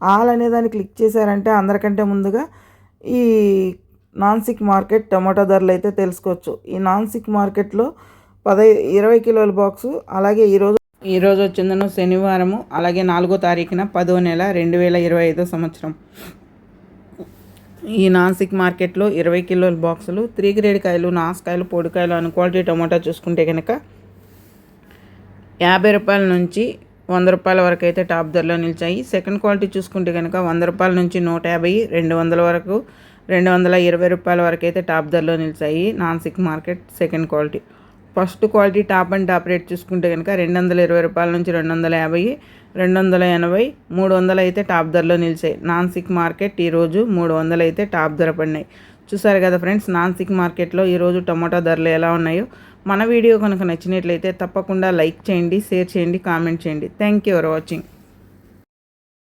All అనే దాన్ని click చేశారంటే అందరికంటే ముందుగా ఈ నాన్సిక్ మార్కెట్ టమాటో ధరలు అయితే తెలుసుకోవచ్చు. ఈ నాన్సిక్ మార్కెట్లో పదై ఇరవై కిలోల బాక్సు అలాగే ఈరోజు ఈరోజు వచ్చిందను శనివారము అలాగే నాలుగో తారీఖున పదో నెల రెండు వేల ఇరవై ఐదో సంవత్సరం. ఈ నాన్సిక్ మార్కెట్లో ఇరవై కిలోల బాక్సులు త్రీ గ్రేడ్ కాయలు నాసుకాయలు పొడికాయలు అని క్వాలిటీ టమాటా చూసుకుంటే కనుక యాభై రూపాయల నుంచి వంద రూపాయల వరకు అయితే టాప్ ధరలో నిలిచాయి. సెకండ్ క్వాలిటీ చూసుకుంటే కనుక వంద రూపాయల నుంచి నూట యాభై రెండు వందల వరకు రెండు వందల ఇరవై రూపాయల వరకు అయితే టాప్ ధరలో నిలిచాయి. నాన్ sick market second quality. First quality top and top rate చూసుకుంటే కనుక రెండు వందల ఇరవై రూపాయల నుంచి రెండు వందల యాభై రెండు వందల ఎనభై మూడు వందలు అయితే టాప్ ధరలో నిలిచాయి. నాన్ సిక్ మార్కెట్ ఈరోజు మూడు వందలు అయితే టాప్ ధర పడినాయి. చూసారు కదా ఫ్రెండ్స్ నాన్సిక్ మార్కెట్లో ఈరోజు టమాటా ధరలు ఎలా ఉన్నాయో. మన వీడియో కనుక నచ్చినట్లయితే తప్పకుండా లైక్ చేయండి షేర్ చేయండి కామెంట్ చేయండి. Thank you for watching